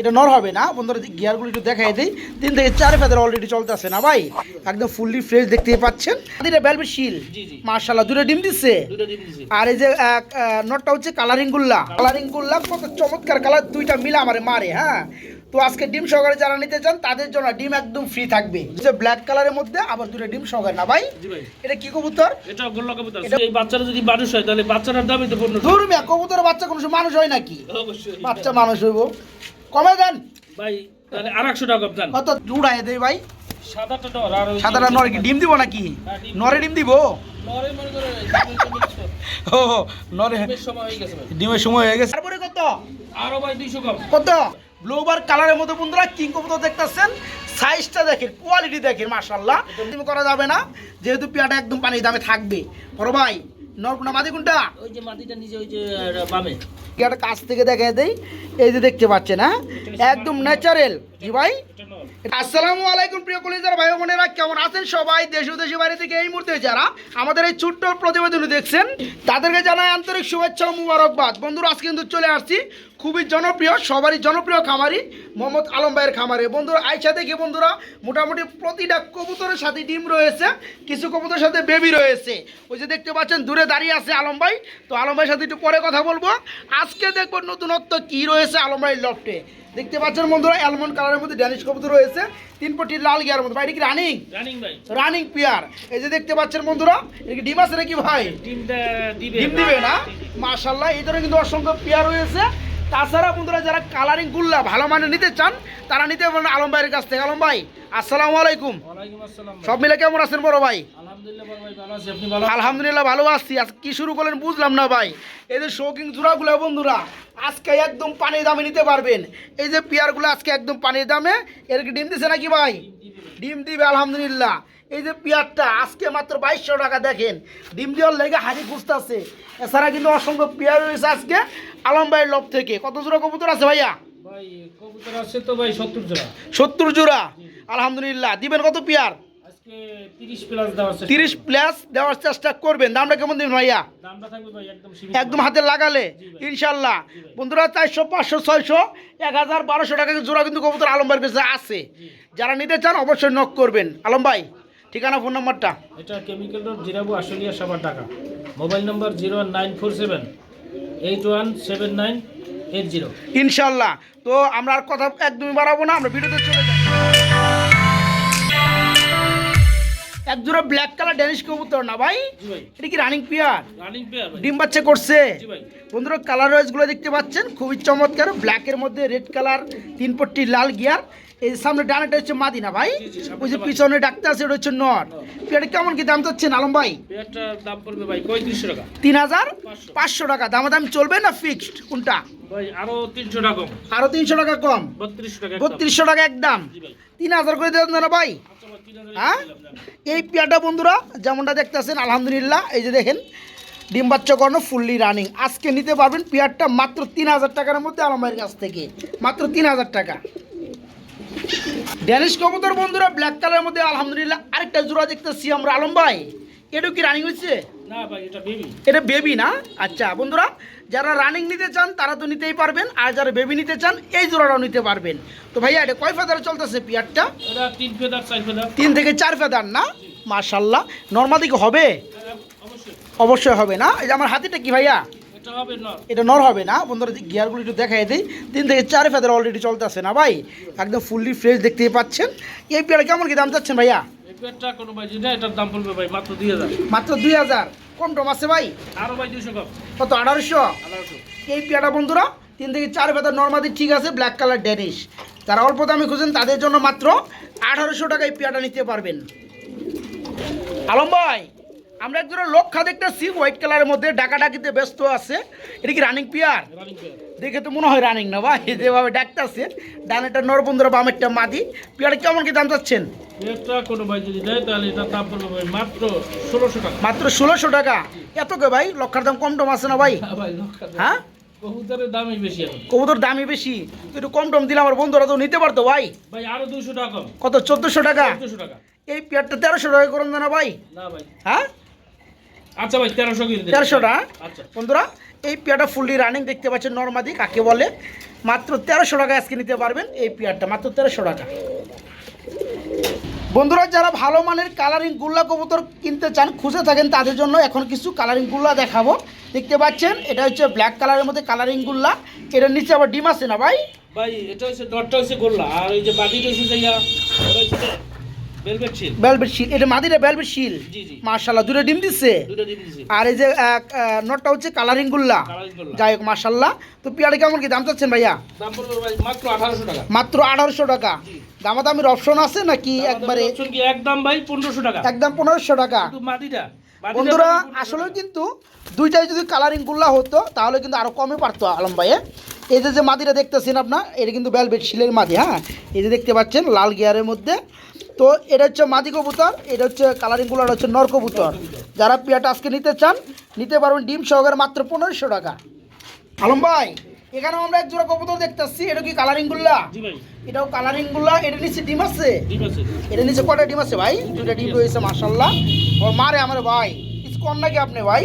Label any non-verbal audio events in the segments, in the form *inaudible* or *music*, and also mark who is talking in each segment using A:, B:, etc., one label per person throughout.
A: এটা
B: নর হবে না। বন্ধুরা যে গিয়ারগুলো একটু দেখাই দিই। তিন থেকে চার ফেদার অলরেডি চলতেছে না ভাই। একদম ফুললি ফ্রেশ দেখতে পাচ্ছেন। এটা ভেলভেট শিল
A: জি, জি।
B: মার্শাল্লাহ দুটো ডিম দিচ্ছে
A: দুটো দিন দিছি।
B: আর এই যে নটটা হচ্ছে কালারিং গুল্লা। কালারিং গুল্লা কত চমৎকার কালার দুইটা মিলা আমারে মারে হ্যাঁ? তো আজকে ডিম সহকারে যারা নিতে চান তাদের জন্য ডিম একদম ফ্রি থাকবে। যে ব্ল্যাক কালারের মধ্যে আবার দুটো ডিম সহকারে। না ভাই? এটা কি কবুতর?
A: এটা গোল্লা কবুতর।
B: এটা-
A: এই বাচ্চারা যদি মানুষ হয় তাহলে বাচ্চাটার দামই তো পনেরো
B: ধরুন মিয়া কবুতরের বাচ্চা কোনো মানুষ হয় নাকি?
A: অবশ্যই।
B: বাচ্চা মানুষ হইব। কমে দেন।
A: ভাই তাহলে আর একশো টাকা দাম।
B: কত? উড়াই দেয় ভাই।
A: সাদাটা
B: নরে কি? ডিম দিব নাকি?
A: হ্যাঁ,
B: নরে ডিম দিব। *laughs* ও নরে।
A: ডিমের সময় হয়ে গেছে
B: ডিমের সময় হয়ে গেছে। তারপরে কত?
A: আরও ভাই দুইশো কম।
B: কত? ব্লোবার কালারের মধ্যে বন্ধুরা কিং কবুতর দেখতেছেন। সাইজটা দেখেন কোয়ালিটি দেখেন মার্শাল্লাহ তুমি করা যাবে না যেহেতু পেয়াটা একদম পানির দামে থাকবে। বড় ভাই নরকুনা মাদি কোনটা?
A: ওই যে মাদিটা নিজে ওই যে আহ, বামে।
B: পেয়াটা কাছ থেকে দেখা দেই। এই যে দেখতে পাচ্ছেন হ্যাঁ? একদম ন্যাচারাল জি ভাই। আসসালামু আলাইকুম প্রিয় কলেজার ভাই বোনেরা, কেমন আছেন সবাই? দেশ ও বাইরে থেকে এই মুহূর্তে যারা আমাদের এই ছোট্ট প্রতিবেদন দেখছেন, তাদেরকে জানাই আন্তরিক শুভেচ্ছা ও মুবারকবাদ। বন্ধুরা, আজকে কিন্তু চলে আসছি খুবই জনপ্রিয়, সবারই জনপ্রিয় খামারি মোহাম্মদ আলম ভাইয়ের খামারে। বন্ধুরা আইসা দেখে বন্ধুরা, মোটামুটি প্রতিটা কবুতরের সাথে ডিম রয়েছে, কিছু কবুতরের সাথে বেবি রয়েছে। ওই যে দেখতে পাচ্ছেন, দূরে দাঁড়িয়ে আছে আলম ভাই। তো আলম ভাইয়ের সাথে একটু পরে কথা বলব। আজকে দেখব নতুনত্ব কি রয়েছে আলম ভাইয়ের লফটে। দেখতে পাচ্ছেন বন্ধুরা অ্যালমন্ড কালারের মধ্যে ড্যানিশ কবুতর রয়েছে। তিন পটি লাল গিয়ার মধ্যে ভাই এটা কি রানিং
A: রানিং ভাই।
B: রানিং পিয়ার এই যে দেখতে পাচ্ছেন বন্ধুরা এটা কি ডিম আছে নাকি ভাই? ডিম দিবে না? মাশাল্লাহ এই ধরনের কিন্তু অসংখ্য পেয়ার রয়েছে। তাছাড়া বন্ধুরা যারা কালারিং গুল্লা ভালো মানে নিতে চান তারা নিতে পারেন আলম ভাইয়ের কাছ থেকে। আলম ভাই আসসালামু আলাইকুম। সব মিলে কেমন আছেন বড় ভাই?
A: আলহামদুলিল্লাহ ভালো আছি।
B: আজ কি শুরু করলেন বুঝলাম না ভাই। এই যে শৌকিং জোড়াগুলো বন্ধুরা আজকে একদম পানির দামে নিতে পারবেন। এই যে পেয়ারগুলো আজকে একদম পানির দামে এর ডিম দিছে নাকি ভাই? ডিম দিবে আলহামদুলিল্লাহ। এই যে পেয়ারটা আজকে মাত্র বাইশশো টাকা দেখেন। ডিম দেওয়ার লেগে হাড়ি খুঁজতেছে। এছাড়া কিন্তু অসংখ্য পেয়ার রয়েছে আজকে আলম ভাইয়ের লব থেকে। কত জোড়া কবুতর আছে ভাইয়া?
A: ভাই কবুতর আছে তো ভাই সত্তর জোড়া।
B: আলহামদুলিল্লাহ। দিবেন কত পেয়ার?
A: তিরিশ প্লাস
B: দেওয়ার চেষ্টা করবেন। দামটা কেমন দিবেন ভাইয়া?
A: একদম
B: হাতে লাগালে? ইনশাল্লাহ। বন্ধুরা চারশো পাঁচশো ছয়শো এক হাজার বারোশো টাকা জোড়া কিন্তু কবুতর আলম ভাইয়ের কাছে আছে। যারা নিতে চান অবশ্যই নক করবেন। আলম ভাই ঠিকানা ফোন নাম্বারটা?
A: এটা কেমিক্যাল রোড জিরাবু আশুলিয়া সাবার টাকা mobile number zero nine four seven eight one seven nine eight zero
B: ইনশাল্লাহ। তো আমরা আর কথা একদমই বাড়াবো না আমরা ভিডিওতে চলে যাই। এক জোড়া ব্ল্যাক কালার ড্যানিশ কবুতর না ভাই? এটা কি রানিং পিয়ার ডিম বাচ্চা করছে। বন্ধুরা কালার ওয়াইজগুলো দেখতে পাচ্ছেন খুবই চমৎকার। ব্ল্যাকের মধ্যে রেড কালার তিন পট্টি লাল গিয়ার এই সামনে ডানাটা হচ্ছে মাদিনা ভাই। ওই যে পিছনে ডাক্তার আছে ওটা হচ্ছে নট পেয়ারটা কেমন কি দাম চাচ্ছেন আলম ভাই?
A: দাম পড়বে ভাই পঁয়ত্রিশশো টাকা?
B: তিন হাজার
A: পাঁচশো।
B: টাকা। দামাদাম চলবে না ফিক্সড কোনটা?
A: আরও তিনশো টাকা কম।
B: আরও তিনশো টাকা কম?
A: বত্রিশশো টাকা একদম।
B: বত্রিশশো টাকা একদম। তিন হাজার করে দেবেন না ভাই?
A: আচ্ছা
B: হ্যাঁ? এই পেয়ারটা বন্ধুরা যেমনটা দেখতেছেন আলহামদুলিল্লাহ এই যে দেখেন ফুললি রানিং আজকে নিতে পারবেন পেয়ারটা মাত্র তিন হাজার টাকার মধ্যে আলমারির কাছ থেকে। মাত্র তিন হাজার টাকা। ড্যানিশ কবুতর বন্ধুরা ব্ল্যাক কালারের মধ্যে আলহামদুলিল্লাহ আরেকটা জোড়া দেখতেছি আমরা। আলম ভাই এটা কি রানিং হচ্ছে
A: না ভাই এটা বেবি
B: এটা বেবি না? আচ্ছা বন্ধুরা যারা রানিং নিতে চান তারা তো নিতেই পারবেন আর যারা বেবি নিতে চান এই জোড়াটাও নিতে পারবেন। তো ভাইয়া এটা কয় ফেদারে চলতেছে পিয়ারটা?
A: এটা তিন ফেদার চার ফেদার
B: তিন থেকে চার ফেদার না? মার্শাল্লাহ নর্মাল দিকে হবে?
A: অবশ্যই।
B: অবশ্যই হবে না? এই যে আমার হাতিটা কি ভাইয়া?
A: এটা
B: নর। হবে না। বন্ধুরা গিয়ারগুলো একটু দেখাই দিই। তিন থেকে চার ফেদার অলরেডি চলতেছে না ভাই? একদম ফুললি ফ্রেশ দেখতেই পাচ্ছেন। এই পেয়ারা কেমন কি দাম চাচ্ছেন ভাইয়া?
A: মাত্র দুই হাজার।
B: কম টম আছে ভাই?
A: আরও ভাই দুইশো কম।
B: কত আঠারোশো এই পেয়ারা বন্ধুরা তিন থেকে চার ফেদার নর্মাদি ঠিক আছে ব্ল্যাক কালার ড্যানিশ যারা অল্প দামে খুঁজেন তাদের জন্য মাত্র আঠারোশো টাকা এই পেয়ারটা নিতে পারবেন। আলম ভাই আমরা একজন লক্ষা দেখতেছি হোয়াইট কালারের মধ্যে ডাকা ডাকিতে ব্যস্ত আছে। এটা কি রানিং পিয়ার দেখে তো মনে হয় রানিং না ভাই যেভাবে ডাকতেছে। ডানেরটা নরবন্ধুরা বামেরটা মাদি। পিয়ার কেমন কি দাম চাচ্ছেন?
A: পেয়ারটা কোনো ভাই যদি দেয় তাহলে এটার দাম পড়বে ভাই মাত্র ষোলোশো টাকা।
B: মাত্র ষোলোশো টাকা? এত কে ভাই? লক্ষার দাম কম টম আছে না ভাই?
A: হ্যাঁ
B: হ্যাঁ?
A: কবুতরের দামই বেশি
B: কবুতর দামই বেশি। তো একটু কম টম দিলে আমার বন্ধুরা তো নিতে পারতো ভাই।
A: ভাই আরও দুশো টাকা
B: কত? চোদ্দোশো টাকা?
A: চোদ্দশো টাকা।
B: এই পেয়ারটা তেরোশো টাকা করুন না ভাই।
A: না ভাই।
B: হ্যাঁ?
A: আচ্ছা ভাই তেরোশো কিনতে
B: তেরোশো টাকা
A: আচ্ছা।
B: বন্ধুরা এই পেয়ারটা ফুললি রানিং দেখতে পাচ্ছেন নর্মাদি কাকে বলে? মাত্র তেরোশো টাকা আজকে নিতে পারবেন এই পেয়ারটা মাত্র তেরোশো টাকা। বন্ধুরা যারা ভালো মানের কালারিং গুল্লা কবুতর কিনতে চান খুঁজে থাকেন তাদের জন্য এখন কিছু কালারিং গুল্লা দেখাবো। দেখতে পাচ্ছেন এটা হচ্ছে ব্ল্যাক কালারের মধ্যে কালারিং গুল্লা এটার নিচে আবার ডিম আছে না ভাই?
A: ভাই এটা হচ্ছে ডটটা হচ্ছে গোল্লা আর ওই যে বাকিটা হচ্ছে যাইয়া শিল
B: এটা মাদিরা বেলভেট শিল মার্শাল্লাহ দুটো ডিম দিচ্ছে আর এই যে নটটা হচ্ছে কালারিং গুল্লা। যাই হোক মার্শাল্লাহ তো পেয়ারে কেমন কি? দাম চাচ্ছেন ভাইয়া?
A: মাত্র আঠারোশো টাকা।
B: অপশন আছে নাকি একবারে?
A: একদম ভাই পনেরোশো টাকা।
B: একদম পনেরোশো টাকা। বন্ধুরা আসলে কিন্তু দুইটাই যদি কালারিং গুল্লা হতো তাহলে কিন্তু আরও কমে পারতো আলম ভাইয়ে। এই যে মাদিটা দেখতেছেন আপনার এটা কিন্তু বেলভেট শিলের মাদি হ্যাঁ? এই যে দেখতে পাচ্ছেন লাল গিয়ারের মধ্যে তো এটা হচ্ছে মাদি কবুতর এটা হচ্ছে কালারিংগুলার হচ্ছে নর কবুতর। যারা পিয়াটা আজকে নিতে চান নিতে পারবেন ডিম সহকারে মাত্র পনেরোশো টাকা। আলম ভাই এখানেও আমরা এক জোড়া কবুতর দেখতেছি এটা কি কালারিং গুল্লা এটাও কালারিং গুল্লা এটা নিচে ডিম আছে? এটা নিচে কটা ডিম আছে ভাই? দুটা ডিম রয়েছে মার্শাল্লাহ ওর মারে আমার ভাই কিছু কর নাকি আপনি ভাই?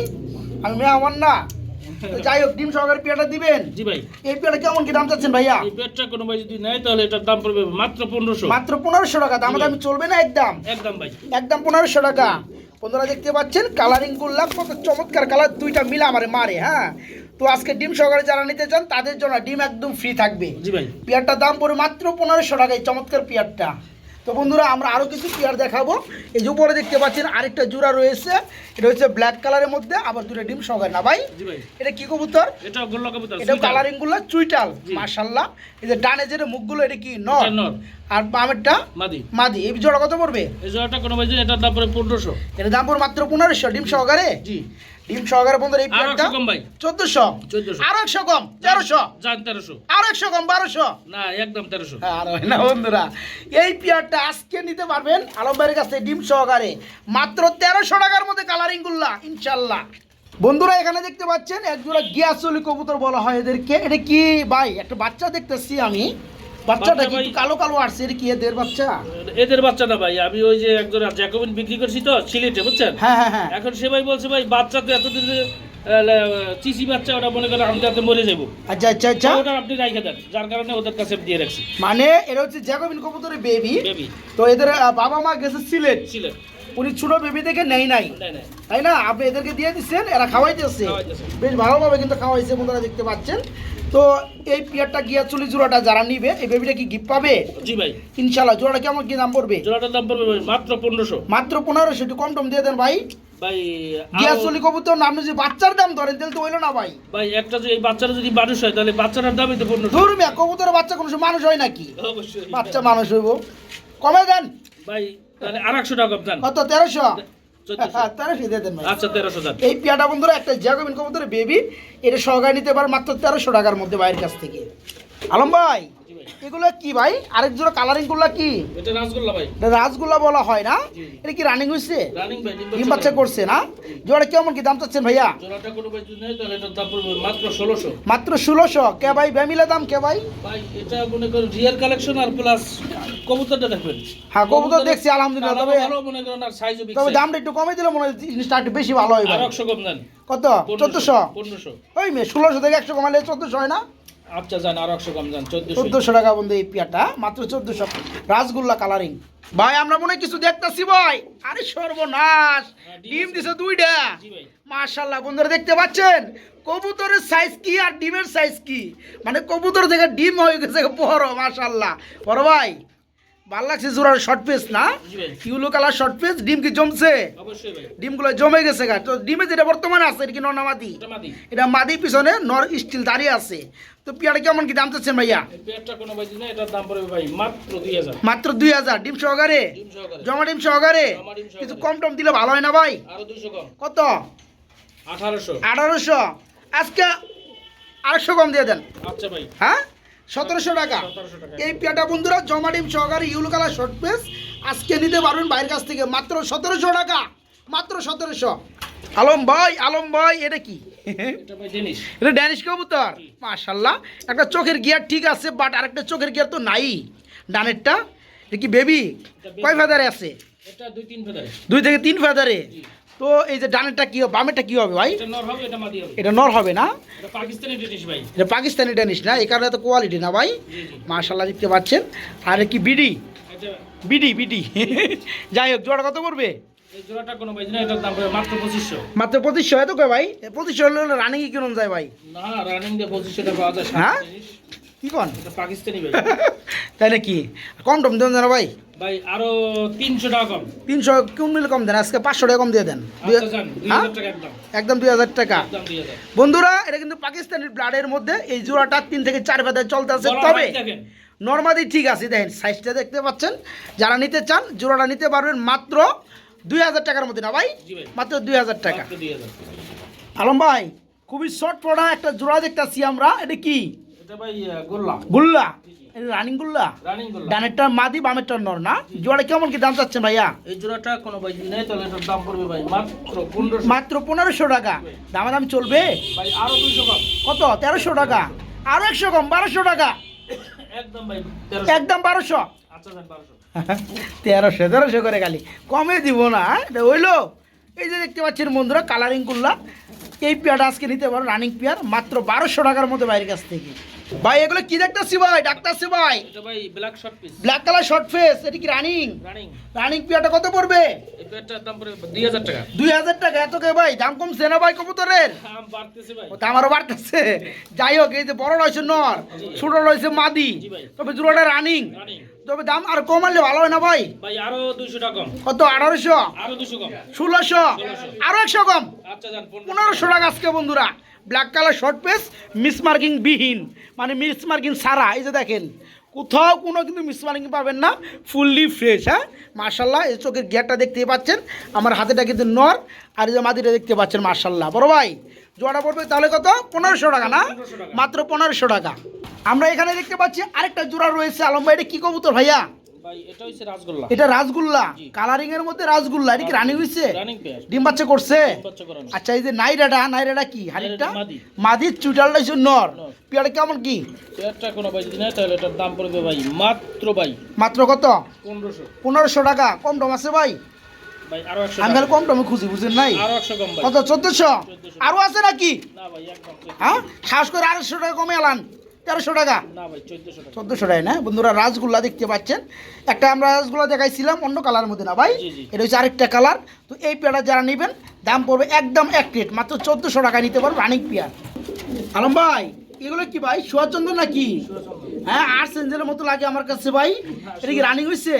B: আমি মেয়ে আমার না। যাই হোক ডিম সহকারে পেয়াটা দিবেন?
A: জি ভাই।
B: এই পেয়াটা কেমন কি দাম চাচ্ছেন ভাইয়া?
A: এই কোনো ভাই যদি নেয় তাহলে এটার দাম পড়বে মাত্র পনেরোশো।
B: মাত্র পনেরোশো টাকা দাম দামি চলবে না একদম?
A: একদম ভাই।
B: একদম পনেরোশো টাকা। বন্ধুরা দেখতে পাচ্ছেন কালারিং গুল্লা কত চমৎকার কালার দুইটা মিলা আমারে মারে হ্যাঁ? তো আজকে ডিম সহকারে যারা নিতে চান তাদের জন্য ডিম একদম ফ্রি থাকবে।
A: জি ভাই।
B: পেয়ারটার দাম পড়ে মাত্র পনেরোশো টাকা এই চমৎকার পেয়ারটা তো বন্ধুরা আমরা আরও কিছু পেয়ার দেখাবো। এই যে উপরে দেখতে পাচ্ছেন আরেকটা জোড়া রয়েছে। এটা হচ্ছে ব্ল্যাক কালারের মধ্যে আবার দুটো ডিম সহকারে। না ভাই? এটা কি কবুতর?
A: এটা গোল্লা কবুতর
B: এটা কালারিংগুলো চুইটাল। মার্শাল্লাহ এই যে ডানে যেটা মুখগুলো এটা কি নর?
A: নর।
B: আর বামেরটা?
A: মাদি।
B: মাদি। এই জোড়া কত পড়বে?
A: এই জোড়াটা কোনো ভাই এটার দাম পড়বে পনেরোশো।
B: এটা দাম পড়বে মাত্র পনেরোশো ডিম সহকারে?
A: জি।
B: ডিম সহকারে বন্ধুরা এই পেয়ারটা
A: কম ভাই।
B: আরও একশো কম? আরও একশো কম বারোশো?
A: না একদম তেরোশো।
B: আর হয় না বন্ধুরা। এই আজকে নিতে পারবেন আলম ভাইয়ের কাছে ডিম সহকারে। মাত্র তেরোশো টাকার মধ্যে কালারিং গুল্লা ইনশাল্লাহ। বন্ধুরা এখানে দেখতে পাচ্ছেন একজোড়া গিয়াসলি কবুতর বলা হয় এদেরকে। এটা কি? ভাই একটা বাচ্চা দেখতেছি আমি। বাচ্চাটা কি কালো কালো আসছে? কি এদের বাচ্চা?
A: এদের বাচ্চা না ভাই আমি ওই যে একজন জ্যাকোবিন বিক্রি করছি তো সিলেটে বুঝছেন?
B: হ্যাঁ হ্যাঁ হ্যাঁ।
A: এখন সে ভাই বলছে ভাই বাচ্চা তো এতদিন চিসি বাচ্চা ওটা মনে করেন মরে যাব।
B: আচ্ছা আচ্ছা আচ্ছা।
A: ওটা আপনি দেন যার কারণে ওদের কাছে দিয়ে রাখছি।
B: মানে এটা হচ্ছে জ্যাকোবিন কবুতরের বেবি
A: বেবি
B: তো এদের বাবা মা গেছে সিলেট।
A: সিলেট।
B: উনি ছোট বেবি দেখে নেই। নাই। তাই না? আপনি এদেরকে দিয়ে দিচ্ছেন এরা খাওয়াইতেছে।
A: খাওয়াইতেছে।
B: বেশ ভালোভাবে কিন্তু খাওয়াইছে বন্ধুরা দেখতে পাচ্ছেন। তো এই পিয়ারটা গিয়া চুলি জোড়াটা যারা নিবে এই বেবিটা কি গিফট পাবে?
A: জি ভাই।
B: ইনশাল্লাহ জোড়াটা কেমন কি দাম পড়বে?
A: জোড়াটার দাম পড়বে ভাই মাত্র পনেরোশো।
B: মাত্র পনেরোশো একটু কম টম দিয়ে দেন ভাই।
A: ভাই
B: কবুতর নাম যদি বাচ্চার দাম ধরেন তাহলে তো হইল না ভাই।
A: ভাই একটা যে এই বাচ্চাটা যদি মানুষ হয় তাহলে বাচ্চাটার দামই তো পনেরোশো।
B: ধরবে কবুতরের বাচ্চা কোনো মানুষ হয় নাকি?
A: অবশ্যই।
B: বাচ্চা মানুষ হইব। কমে দেন।
A: ভাই তাহলে টাকা দেন।
B: কত? তেরোশো? *laughs*
A: আচ্ছা
B: এই পেয়াটা বন্ধুরা একটা জ্যাকোবিন কবুতরের বেবি এটা সহকারে নিতে পারে মাত্র তেরোশো টাকার মধ্যে বাইরের কাছ থেকে। আলম ভাই এগুলো কি ভাই? আরেক জোড়া কালারিংগুলা কি?
A: এটা রাসগোল্লা ভাই।
B: এটা রাজগোল্লা বলা হয় না? এটা কি রানিং হয়েছে
A: রানিং ভাই
B: ডিম বাচ্চা করছে না? জোড়া কেমন কি দাম চাচ্ছেন ভাইয়া?
A: জোড়াটা কোনো ভাই যদি তাহলে এটার দাম পড়বে মাত্র ষোলোশো।
B: মাত্র ষোলোশো। কে ভাই ব্যামিলা দাম কে ভাই?
A: ভাই এটা মনে করেন রিয়াল কালেকশন আর প্লাস কবুতরটা দেখবেন।
B: হ্যাঁ কবুতর দেখছি আলহামদুলিল্লাহ। তবে
A: ভালো মনে করেন আর সাইজও বিগ
B: তবে দামটা একটু কমে দিলে মনে হয় জিনিসটা একটু বেশি ভালো হয়
A: আর কম দেন।
B: কত? চোদ্দশো?
A: পনেরোশো।
B: ওই মেয়ে ষোলোশো থেকে একশো কমালে চোদ্দশো হয় না?
A: আচ্ছা যান আর একশো কম যান চোদ্দশো
B: টাকা বন্ধু এই পিয়াটা মাত্র চোদ্দশো। রাসগোল্লা কালারিং ভাই আমরা মনে হয় কিছু দেখতেছি ভাই। আরে সর্বনাশ ডিম দিছে। দুইটা। মাশাল্লাহ বন্ধুরা দেখতে পাচ্ছেন? কবুতরের সাইজ কি আর ডিমের সাইজ কি? মানে কবুতর থেকে ডিম হয়ে গেছে বড় মাশাল্লাহ। বড় ভাই। ভালো লাগছে জোড়ার শর্ট পিস না? ইউলো কালার শর্ট পিস ডিম কি জমছে? ডিমগুলো জমে গেছে গা। তো ডিমে যেটা বর্তমানে আছে এটা কি নর্নামাদি
A: এটা মাদি।
B: এটা মাদি পিছনে নর স্টিল দাঁড়িয়ে আছে। তো পিয়াটা কেমন কি দাম চাচ্ছেন ভাইয়া?
A: মাত্র দুই হাজার।
B: ডিম সহকারে? জমা ডিম সহকারে। কিছু কম টম দিলে ভালো হয় না ভাই? কত?
A: আঠারোশো।
B: আঠারোশো। আজকে আড়াইশো কম দিয়ে দেন।
A: আচ্ছা ভাই।
B: হ্যাঁ? সতেরোশো টাকা। এই পেয়াটা বন্ধুরা জমা ডিম সহকারে ইউলো কালার শর্ট পিস আজকে নিতে পারবেন বাইরের কাছ থেকে। মাত্র সতেরোশো টাকা। মাত্র সতেরোশো। আলম ভাই আলম ভাই এটা কি?
A: এটা
B: ড্যানিশ কবুতর? মাশাল্লাহ। একটা চোখের গিয়ার ঠিক আছে বাট আরেকটা চোখের গিয়ার তো নাই। ডানেরটা। এটা কি বেবি কয় ফেদারে আছে?
A: দুই
B: থেকে তিন ফেদারে। তো এই যে ডানেরটা কি হবে? বামেরটা কি হবে ভাই?
A: এটা নর হবে
B: না?
A: এটা পাকিস্তানি ডেনিশ
B: ডেনিশ না? এই কারণে তো কোয়ালিটি না ভাই। মার্শাল্লাহ দেখতে পাচ্ছেন। আর কি বিডি বিডি বিডি যাই হোক জোড়া কত
A: পড়বে? মাত্র পঁচিশশো।
B: এত ভাই? পঁচিশশো হলে রানিংয়ে কিরম যায় ভাই?
A: না রানিং দিয়ে পঁচিশশো টাকা পাওয়া যায়
B: হ্যাঁ? কি কন?
A: পাকিস্তানি *laughs* ভাই।
B: তাই নাকি কম টম দেন না ভাই?
A: ভাই আরও তিনশো টাকা কম।
B: তিনশো কোন মিলে কম দেন আজকে পাঁচশো টাকা কম দিয়ে দেন।
A: আচ্ছা
B: হ্যাঁ?
A: একদম।
B: একদম দুই হাজার টাকা। বন্ধুরা এটা কিন্তু পাকিস্তানের ব্লাডের মধ্যে এই জোড়াটা তিন থেকে চার বেদায় চলতে আছে। তবে নর্মালি ঠিক আছে দেখেন সাইজটা দেখতে পাচ্ছেন। যারা নিতে চান জোড়াটা নিতে পারবেন মাত্র দুই হাজার টাকার মধ্যে না ভাই? মাত্র দুই হাজার টাকা। আলম ভাই খুবই শর্ট পড়া একটা জোড়া দেখতেছি আমরা। এটা কি?
A: এটা ভাই আহ, গোল্লা।
B: গুল্লা। রানিং গুল্লা ডানেরটার মাদি বামেরটার নর না? জোড়া কেমন কি দাম চাচ্ছেন ভাইয়া?
A: এই জোড়াটা কোনো ভাই নেই তাহলে এটার দাম পড়বে ভাই। মাত্র পনেরোশো।
B: মাত্র পনেরোশো টাকা। দামাদাম চলবে?
A: ভাই আরও দুইশো কম।
B: কত? তেরোশো টাকা। আরও একশো কম বারোশো টাকা।
A: একদম ভাই তেরোশো।
B: একদম বারোশো।
A: আচ্ছা বারোশো।
B: তেরোশো তেরোশো করে খালি। কমে দিব না হ্যাঁ? হইল। এই যে দেখতে পাচ্ছেন বন্ধুরা কালারিং করলা এই পেয়ারটা আজকে নিতে পারো রানিং পেয়ার মাত্র বারোশো টাকার মতো বাইরের কাছ থেকে। ভাই এগুলো কি দেখতেছি ভাই? ডাক্তারছি ভাই।
A: এটা ভাই black short piece
B: black colour short piece এটা কি রানিং
A: রানিং
B: রানিং পেয়ারটা কত পড়বে?
A: এই প্যাডটার দাম পড়বে দুই হাজার টাকা।
B: দুই হাজার টাকা এত কে ভাই? দাম কমছে না ভাই কবুতরের?
A: দাম বাড়তেছে ভাই।
B: ও তো আমারও বাড়তেছে। যাই হোক এই যে বড় রয়েছে নর ছোট রয়েছে মাদি। তবে জোড়াটা রানিং তবে দাম আর কমালে ভালো হয় না ভাই?
A: ভাই আরও দুইশো টাকা কম।
B: কত? আঠারোশো?
A: আরও দুশো কম।
B: ষোলোশো? আরও একশো কম?
A: আচ্ছা পনেরো
B: পনেরোশো টাকা আজকে বন্ধুরা। Black colour short piece miss marking বিহীন মানে মিস মার্কিং সারা, এই যে দেখেন। কোথাও কোনো কিন্তু মিস মার্কিং পাবেন না ফুললি ফ্রেশ হ্যাঁ? মার্শাল্লাহ এই চোখের গিয়ারটা দেখতেই পাচ্ছেন, আমার হাতেটা কিন্তু নর, আর এই যে মাটিটা দেখতে পাচ্ছেন মার্শাল্লাহ বড় ভাই জোয়াটা পড়বে তাহলে কত? পনেরোশো টাকা না? মাত্র পনেরোশো টাকা। আমরা এখানে দেখতে পাচ্ছি আরেকটা জোড়া রয়েছে, আলম ভাই, এটা কি কবুতর ভাইয়া?
A: ভাই এটা হচ্ছে রাসগোল্লা।
B: এটা রাসগুল্লা? কালারিং এর মধ্যে রাসগুল্লা? এটা কি রানিং
A: রানিং পেয়ার
B: ডিম বাচ্চা করছে? আচ্ছা এই যে নাইরাটা নাইরাটা কি? হারিটা
A: মাদি।
B: মাদির চুটালটা হচ্ছে নর?
A: নর।
B: কেমন কি?
A: পেয়ারটা কোনো ভাই যদি নেই তাহলে এটার দাম পড়বে ভাই মাত্র ভাই
B: মাত্র কত?
A: পনেরোশো।
B: টাকা। কম টম আছে ভাই? আমি কম টমে খুঁজি বুঝেন নাই? কত? চোদ্দশো? আরও আছে নাকি? হ্যাঁ? সাহস করে আড়াইশো টাকা কমে এলান। তেরোশো টাকা।
A: চোদ্দশো টাকা।
B: না? বন্ধুরা রাসগুল্লা দেখতে পাচ্ছেন। একটা আমরা রাসগুল্লা দেখাইছিলাম অন্য কালারের মধ্যে না ভাই। এটা হচ্ছে আরেকটা কালার। তো এই পেয়ারটা যারা নেবেন দাম পড়বে একদম এক প্লেট মাত্র চোদ্দশো টাকায় নিতে পারব রানিং পেয়ার। আলম ভাই এগুলো কি ভাই সুয়াচন্দ্র নাকি? হ্যাঁ আর্টস এঞ্জেলের মতো লাগে আমার কাছে ভাই। এটা কি রানিং হয়েছে?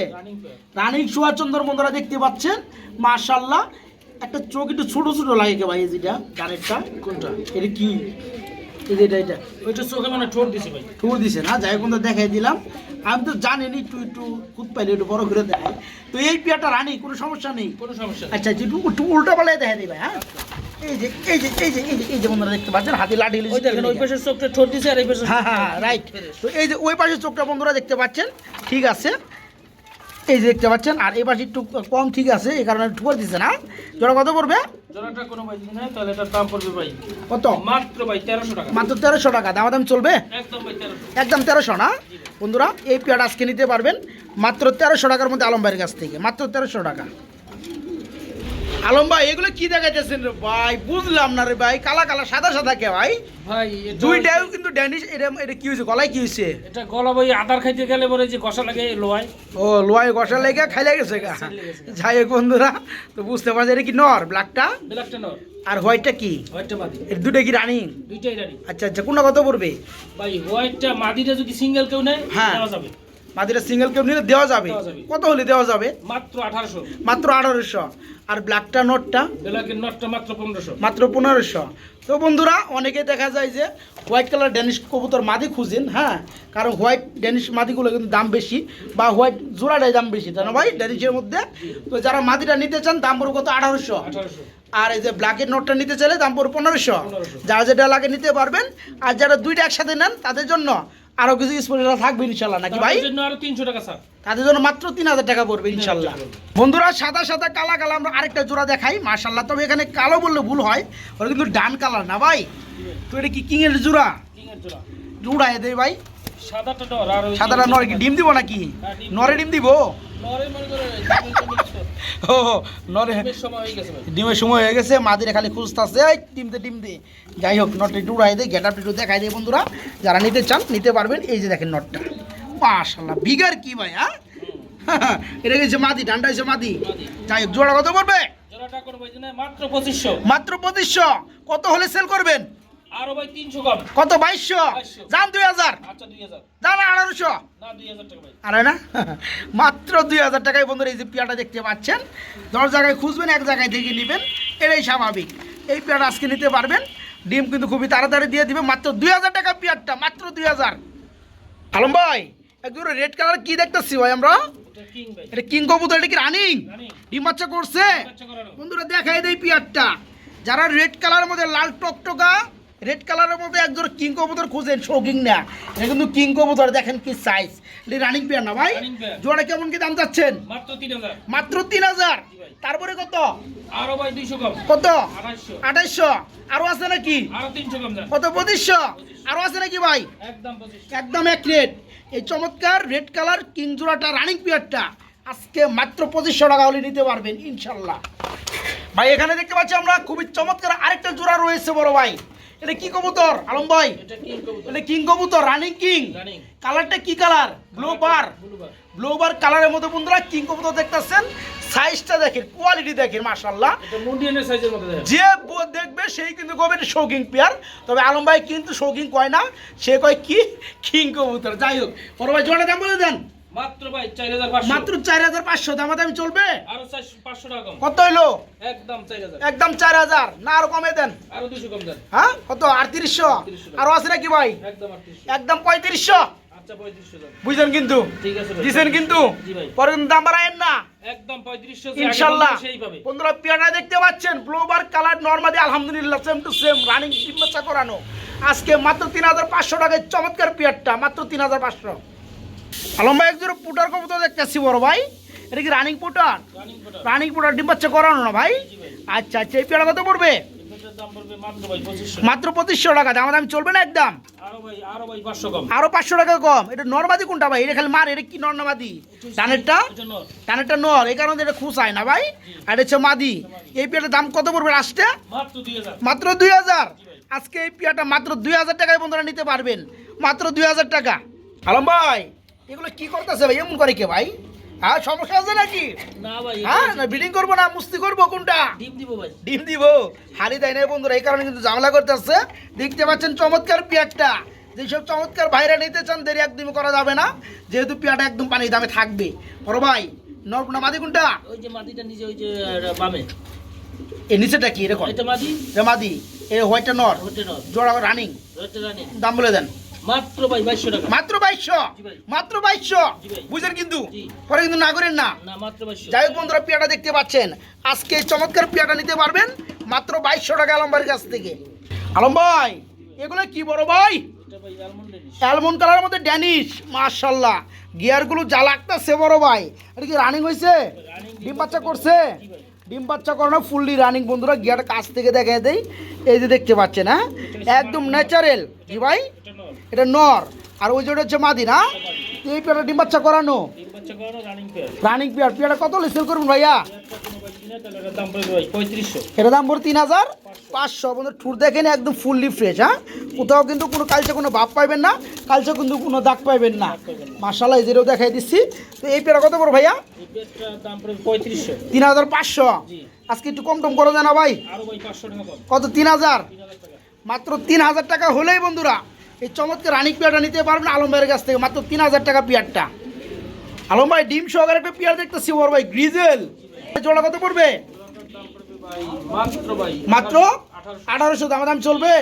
A: রানিং
B: সুয়াচন্দ্র বন্ধুরা দেখতে পাচ্ছেন। মার্শাল্লাহ একটা চোখ একটু ছোট ছোট লাগে কে ভাই যেটা গানেরটা।
A: কোনটা?
B: এটা কি? এই যে এটা এটা।
A: ওইটা চোখে মানে ঠোঁট দিছে ভাই।
B: টুর দিছে না যাই দেখাই দিলাম। আমি তো জানিনি একটু একটু খুদ পাইলে একটু বড় করে দেখাই। তো এই রানি কোনো সমস্যা নেই।
A: কোনো সমস্যা
B: আচ্ছা একটু একটু উল্টা পাল্টায় দেখা দিই ভাই হ্যাঁ? এই যে এই যে এই যে এই যে এই যে বন্ধুরা দেখতে পাচ্ছেন হাতে লাঠি
A: ওই দেখেন ওই পাশের চোখটা ঠোঁট দিছে আর এই পাশে
B: হ্যাঁ হ্যাঁ রাইট তো এই যে ওই পাশে চোখটা বন্ধুরা দেখতে পাচ্ছেন ঠিক আছে। এই যে দেখতে পাচ্ছেন আর এই পাশে একটু কম ঠিক আছে এই কারণে ঠুয়ার দিচ্ছে না। জোড়া কত পড়বে? কত?
A: মাত্র তেরোশো টাকা।
B: দাম দাম চলবে?
A: একদম তেরোশো।
B: না? বন্ধুরা এই আজকে নিতে পারবেন মাত্র তেরোশো টাকার মধ্যে আলম ভাইয়ের কাছ থেকে মাত্র তেরোশো টাকা। আলম ভাই এগুলো কি দেখাইতেছেন রে ভাই? বুঝলাম না রে ভাই কালা কালা সাদা সাদা কে ভাই?
A: ভাই
B: দুইটাও কিন্তু ড্যানিশ এটা এটা কি হয়েছে? গলায় কি হয়েছে?
A: এটা গলা ভাই আদার খাইতে গেলে পরে যে কষা লাগে লোয়ায়।
B: ও লোয়ায় গসা লেগে খাইলে গেছে গা। যাই হোক বন্ধুরা তো বুঝতে পারছি এটা কি নর ব্ল্যাকটা?
A: ব্ল্যাকটা নর।
B: আর হোয়াইটটা কি?
A: হোয়াইটটা মাদি।
B: এর দুটো কি রানিং
A: দুইটাই রানি
B: আচ্ছা আচ্ছা কোনটা কত পড়বে?
A: ভাই হোয়াইটটা মাদিটা যদি সিঙ্গেল কেউ নেয়
B: হ্যাঁ।
A: যাবে।
B: মাদিরা সিঙ্গেল কেউ নিলে দেওয়া যাবে। কত হলে দেওয়া যাবে?
A: মাত্র আঠারোশো।
B: মাত্র আঠারোশো। আর ব্ল্যাকটা নটটা
A: ব্ল্যাকের নটটা মাত্র পনেরোশো।
B: মাত্র পনেরোশো। তো বন্ধুরা অনেকে দেখা যায় যে হোয়াইট কালার ড্যানিশ কবুতর মাদি খুঁজেন হ্যাঁ? কারণ হোয়াইট ড্যানিশ মাদিগুলো কিন্তু দাম বেশি বা হোয়াইট জোড়াটাই দাম বেশি তাই না ভাই? ড্যানিশের মধ্যে। তো যারা মাদিটা নিতে চান দাম পড়বে কত? আঠারোশো। আর এই যে ব্ল্যাকের নোটটা নিতে চাইলে দাম পড়বে পনেরোশো।
A: 1500
B: যারা যেটা লাগে নিতে পারবেন। আর যারা দুইটা একসাথে নেন তাদের জন্য আরও কিছু স্পেশাল থাকবে ইনশাল্লাহ নাকি ভাই?
A: আরও তিনশো টাকা স্যার।
B: তাদের জন্য মাত্র তিন হাজার টাকা পড়বে ইনশাল্লাহ। বন্ধুরা সাদা সাদা কালা কালা আমরা আরেকটা জোড়া দেখাই। মার্শাল্লাহ তবে এখানে কালো বললে ভুল হয় ওরা কিন্তু ডান কালার না ভাই? তো এটা কি কিং এর জোড়া
A: জোড়া।
B: এ দেয় ভাই।
A: সাদাটা নর আর
B: সাদাটা নরে কি ডিম দিব নাকি?
A: হ্যাঁ,
B: নরে ডিম দিব?
A: নরে মনে করে
B: ও নরে। ডিমের সময় হয়ে গেছে মাদিরে খালি খুঁজতেছে। এই ডিম দে ডিম দে যাই হোক নটটা একটু উড়াই দে গেট একটু দেখাই দে বন্ধুরা। যারা নিতে চান নিতে পারবেন। এই যে দেখেন নটটা। মাশাল্লাহ বিগার কি ভাই হ্যাঁ? *laughs* এটা গেছে মাদি ডান্ডা হয়েছে মাদি। যাই হোক জোড়া কত পড়বে?
A: করব মাত্র পঁচিশশো।
B: মাত্র পঁচিশশো। কত হলে সেল করবেন?
A: আরও ভাই তিনশো কম।
B: কত বাইশশো?
A: 2200
B: যান দুই হাজার।
A: আচ্ছা দুই হাজার।
B: যান আঠারোশো
A: না দুই হাজার টাকা ভাই।
B: আরে না? *laughs* মাত্র দুই হাজার টাকায় বন্ধুরা এই যে পেয়ারটা দেখতে পাচ্ছেন। দশ জায়গায় খুঁজবেন এক জায়গায় থেকে নেবেন। এটাই স্বাভাবিক। এই পেয়ারটা আজকে নিতে পারবেন। ডিম কিন্তু খুবই তাড়াতাড়ি দিয়ে দিবে। মাত্র দুই হাজার টাকা পেয়ারটা মাত্র দুই হাজার। আলম ভাই একদম রেড কালার কি দেখতেছি ভাই আমরা?
A: এটা কিং
B: কবুতর এটা কি রানিং ডিম বাচ্চা করছে? বন্ধুরা দেখাই দেয় পিয়ারটা। যারা রেড কালারের মধ্যে লাল টকটকা রেড কালারের মধ্যে একজন কিং কবুতর খুঁজেন শৌকিং না। এটা কিন্তু কিং কবুতর দেখেন কি সাইজ এটা রানিং পেয়ার না ভাই? জোড়া কেমন কি দাম চাচ্ছেন?
A: মাত্র তিন হাজার।
B: তারপরে কত?
A: আরও ভাই দুইশো কম।
B: কত? আঠাইশশো আরও আছে নাকি? কত পঁচিশশো? আরও আছে নাকি ভাই?
A: একদম
B: এক রেট এই চমৎকার রেড কালার কিং জোড়াটা রানিং পিয়ারটা আজকে মাত্র পঁচিশশো টাকা হলে নিতে পারবেন ইনশাল্লাহ। ভাই এখানে দেখতে পাচ্ছি আমরা খুবই চমৎকার আরেকটা জোড়া রয়েছে বড় ভাই। এটা কি কবুতর? আলম ভাই?
A: এটা কিং কবুতর?
B: Running king. কালারটা কি colour? Blue bar
A: blue bar
B: কালারের মধ্যে বন্ধুরা কিং কবুতর দেখতেছেন। সাইজটা দেখেন কোয়ালিটি দেখেন মাশাল্লাহ
A: এটা মুন্ডিয়ানের সাইজের মধ্যে
B: যে দেখবে সেই কিন্তু কবে শৌকিং পেয়ার তবে আলম ভাই কিন্তু শৌকিং কয় না সে কয় কি? কিং কবুতর। যাই হোক বড় ভাই জোড়া দাম বলে দেন।
A: মাত্র ভাই চার হাজার পাঁচশো।
B: মাত্র চার হাজার পাঁচশো চলবে?
A: আরও চারশো টাকা কম।
B: কত হইল?
A: একদম চার হাজার।
B: একদম না আরও কমে দেন।
A: আরও দুশো কম দেন।
B: হ্যাঁ? কত? আটত্রিশশো? আরও আছে নাকি ভাই?
A: একদম
B: পঁয়ত্রিশশো?
A: আচ্ছা
B: বুঝলেন কিন্তু? দিছেন কিন্তু? পরে কিন্তু দাম বাড়ায়েন না।
A: একদম পঁয়ত্রিশশো
B: ইনশাল্লাহ। বন্ধুরা পিয়াটা দেখতে পাচ্ছেন? ব্লোবার কালার নর্মালি আলহামদুলিল্লাহ সেম টু সেম রানিং করানো। আজকে মাত্র তিন হাজার পাঁচশো টাকায় চমৎকার পিয়ারটা মাত্র তিন হাজার পাঁচশো। আলম ভাই একজোড়া পুটার কবুতর দেখতেছি বড় ভাই। এটা কি রানিং পুটার?
A: রানিং
B: পুটার। ডিম বাচ্চা করানো না ভাই? আচ্ছা আচ্ছা এই পেয়ারা কত পড়বে?
A: মাত্র পঁচিশশো।
B: টাকা দাম দাম চলবে না একদম?
A: আরও পাঁচশো
B: টাকা কম। এটা নরমাদি কোনটা ভাই? এটা খালি মার এটা কি নর্মাদি? ডানেরটা
A: এটা নর।
B: এই কারণে এটা খুশায় না ভাই। আর এটা হচ্ছে মাদি। এই পেয়ারটার দাম কত পড়বে লাস্টে?
A: মাত্র দুই হাজার।
B: মাত্র দুই হাজার? আজকে এই পেয়ারটা মাত্র দুই হাজার টাকায় বন্ধুরা নিতে পারবেন। মাত্র দুই হাজার টাকা। আলম ভাই এগুলো কি করতেছে ভাই? এমন করে কে ভাই? হ্যাঁ সমস্যা আছে নাকি?
A: না ভাই
B: হ্যাঁ না বিডিং করব না মুস্তি করব কোনটা?
A: ডিম দিব ভাই।
B: ডিম দিব? হারি দেয় না বন্ধুরা এই কারণে কিন্তু ঝামেলা করতেছে। দেখতে পাচ্ছেন চমৎকার পেঁয়াজটা। যেসব চমৎকার ভাইরা নিতে চান দেরি একদমই করা যাবে না। যেহেতু পেঁয়াটা একদম পানি দামে থাকবে। বড় ভাই নরকুনা মাদি কোনটা?
A: ওই যে মাটিটা নিচে ওই যে বামে।
B: এ নিচেটা কি? এরকম।
A: এটা মাটি
B: এটা মাদি। এ হোয়াইটটা নর। জোড়া রানি দাম বলে দেন।
A: মাত্র ভাই টাকা।
B: মাত্র কিন্তু পরে কিন্তু না করেন না।
A: না মাত্র বাইশশো।
B: যাই হোক বন্ধুরা পেয়াটা দেখতে পাচ্ছেন। আজকে এই চমৎকার পেয়াটা নিতে পারবেন মাত্র টাকা কাছ থেকে। আলম ভাই এগুলো কি বড় ভাই? অ্যালমন্ড কালারের মধ্যে ড্যানিশ মার্শাল্লাহ গিয়ারগুলো যা লাগতেছে বড় ভাই। এটা কি রানিং হয়েছে ডিম বাচ্চা করছে? ডিম বাচ্চা করো না ফুললি রানিং বন্ধুরা গিয়ার কাছ থেকে দেখা দেই। এই যে দেখতে পাচ্ছে না একদম ন্যাচারাল কি ভাই?
A: এটা নর।
B: আর ওই যেটা হচ্ছে মাদি না? এই পেয়ারটা ডিম বাচ্চা করানো?
A: ডিম বাচ্চা করানো রানিং পেয়ার
B: রানিং পেয়ার পেয়ারটা কত সেল করুন ভাইয়া? এটা দাম তিন হাজার পাঁচশো। ঠুর একদম ফুললি ফ্রেশ হ্যাঁ? কোথাও কিন্তু কোনো কালচে কোনো ভাব পাইবেন না, কালচে কিন্তু কোনো দাগ পাইবেন না। দেখাই দিচ্ছি। তো এই ভাইয়া? তিন হাজার পাঁচশো। আজকে একটু কম টম ভাই। কত, তিন হাজার? মাত্র তিন হাজার টাকা হলেই বন্ধুরা, এই নিতে পারবেন কাছ থেকে। মাত্র তিন হাজার টাকা পেয়ারটা। আলম ভাই, ডিম সহকারে একটা পেয়ার দেখতেছি ওর ভাই, গ্রিজেল। জোড়া কত পড়বে?
A: মাত্র আঠারোশো।
B: দাম দাম চলবে?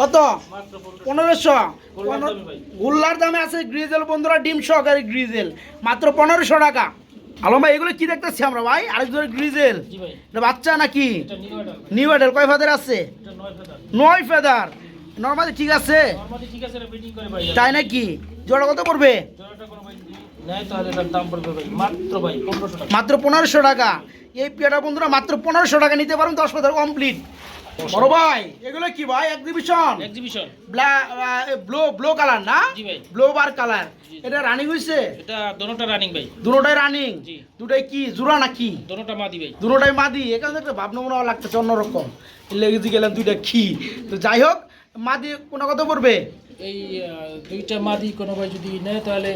B: কত?
A: পনেরোশো। গোল্লার দামে
B: আছে গ্রিজেল বন্ধুরা ডিম সহকারে গ্রিজেল। মাত্র পনেরোশো টাকা। আলম ভাই এগুলো কি দেখতেছি আমরা ভাই? আরেক ধরে গ্রিজেল বাচ্চা নাকি?
A: নিউ
B: অ্যাডেল কয় ফাদার আছে?
A: নয় ফেদার
B: নর্মালি ঠিক আছে? তাই নাকি? জোড়া কত পড়বে?
A: নেয় তাহলে এটার দাম পড়বে ভাই মাত্র ভাই পনেরোশো টাকা।
B: মাত্র পনেরোশো টাকা। এই পেয়ারা বন্ধুরা মাত্র পনেরোশো টাকা নিতে পারেন দশ ফেদার কমপ্লিট বড় ভাই এগুলো কি ভাই? Exhibition
A: exhibition
B: blue blue colour না?
A: জি ভাই।
B: ব্লো বার কালার এটা রানিং হইছে?
A: এটা দোনোটা রানিং ভাই।
B: দুটোটাই রানিং
A: জি।
B: দুটাই কি জোড়া নাকি
A: দোনোটা মাদি ভাই।
B: দুটোটাই মাদি? এখানে একটা ভাবনা মনে লাগতেছে অন্যরকম। লেগেছি গেলাম দুইটা কি? তো যাই হোক মাদি কোনো কথা পড়বে
A: এই দুইটা মাদি কোনো ভাই যদি নেয় তাহলে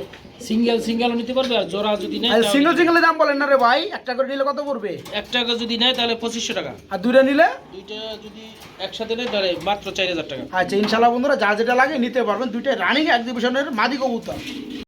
A: সিঙ্গেল সিঙ্গেলও নিতে পারবে আর জোড়া যদি নেয়
B: সিঙ্গেল সিঙ্গেলের দাম বলেন না রে ভাই। একটা করে নিলে কত পড়বে?
A: এক টাকা যদি নেয় তাহলে পঁচিশশো টাকা।
B: আর দুইটা নিলে?
A: দুইটা যদি একসাথে নেয় তাহলে মাত্র চার হাজার টাকা।
B: আচ্ছা ইনশাল্লাহ বন্ধুরা যা যেটা লাগে নিতে পারবেন। দুইটা রানিং এক্সিবিশনের মাদি কবুতর।